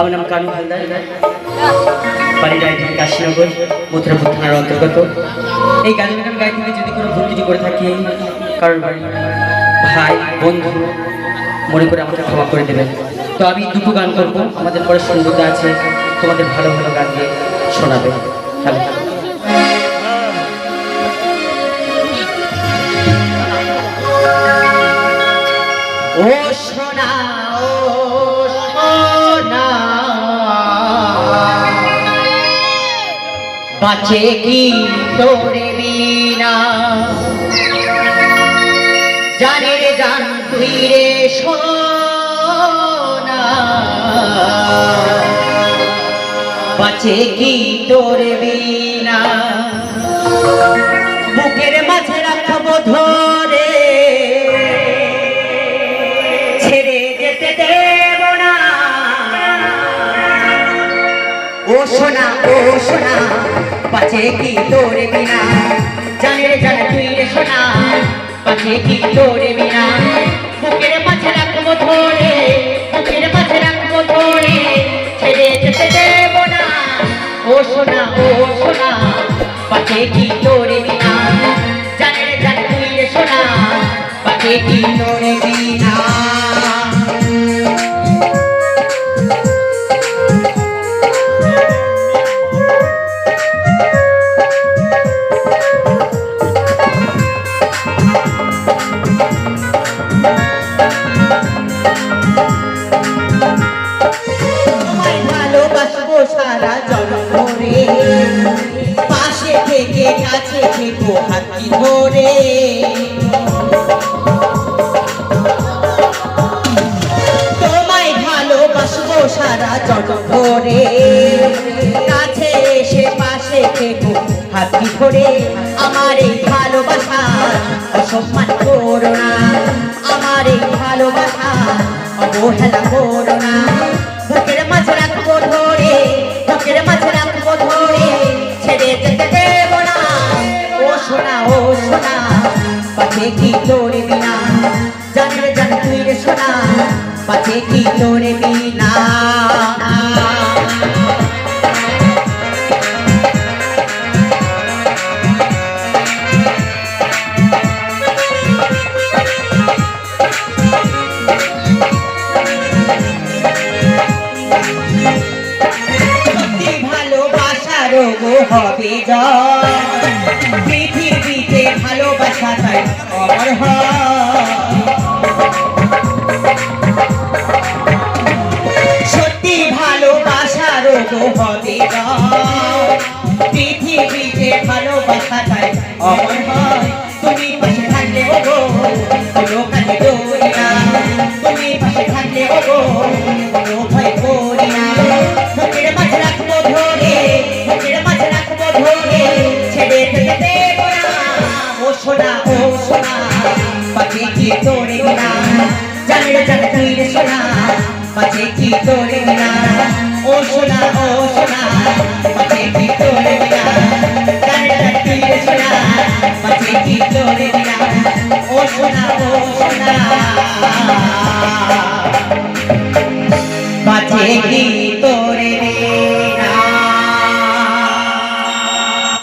আমার নাম কানু হালদার বাড়ি রায়দিন কাশীনগর, মথুরাপুর থানার অন্তর্গত। এই গান গান গাইতে যদি কোনো ভুল কিছু করে থাকি কারণ ভাই, বন্ধু মনে করে আমাকে ক্ষমা করে দেবেন। তো আমি দুটো গান করব। আমাদের পরে সুন্দরতা আছে, তোমাদের ভালো ভালো গান দিয়ে শোনাবে। তাহলে বাঁচে কি তোরে বিনা? জানে রে জান তুই রে সোনা। বাঁচে কি তোরে বিনা? সোনা ও সোনা পাছে কি তোরে বিনা জানে রে, জানে তুই রে সোনা। পাছে কি তোরে বিনা বুকের মাঝে রাখব ধরে, বুকের মাঝে রাখব ধরে। ছেড়ে যেতে দেব না। ও সোনা ও সোনা, পাছে কি তোরে বিনা জানে রে, জানে তুই রে সোনা। পাছে কি তোরে বিনা জন্ম রে। পাশে থেকে কাছে থেকো হাতি ধরে। তোমায় ভালোবাসবো সারা জন্ম রে কাছে এসে পাশে থেকো হাতি ধরে। আমার এই ভালোবাসা অসম্মান করো না। আমার এই ভালোবাসা অবহেলা করো না। সোনা পাছে কি তোরে বিনা? জানবে জান তুই রে সোনা পাছে কি তোরে বিনা? সত্যি গো হবে পৃথিবীতে ভালোবাসা তাই অমর সত্যি ভালোবাসা রোগ হবে জয়। পৃথিবীতে ভালোবাসা তাই অমর সোনা, ও সোনা, পাখি কি তোরে না জানে না জানে তুই রে সোনা, পাখি কি তোরে না ও সোনা ও সোনা, পাখি কি তোরে না জানে না তুই রে সোনা, পাখি কি তোরে না ও সোনা ও সোনা। পাখি কি